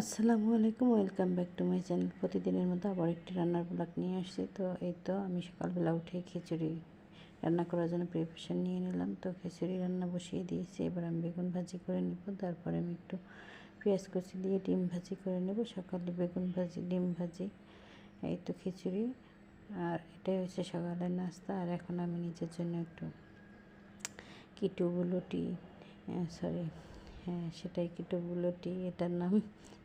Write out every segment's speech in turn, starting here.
আসসালামু আলাইকুম, welcome back to my channel. প্রতিদিনের মতো আবার একটি রান্নার ব্লগ নিয়ে আসছি। তো এই তো আমি সকালবেলা উঠে খিচুড়ি রান্না করার জন্য প্রিপারেশান নিয়ে নিলাম। তো খিচুড়ি রান্না বসিয়ে দিয়েছি। এবার আমি বেগুন ভাজি করে নেব। তারপরে আমি একটু পেঁয়াজ কুচি দিয়ে ডিম ভাজি করে নেব। সকালে বেগুন ভাজি, ডিম ভাজি, এই তো খিচুড়ি। আর এটাই হচ্ছে সকালের নাস্তা। আর এখন আমি নিজের জন্য একটু কিটু বুলুটি সরি হ্যাঁ সেটাই কিটু রুটি এটার নাম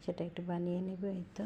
সেটা একটু বানিয়ে নেবে এই তো।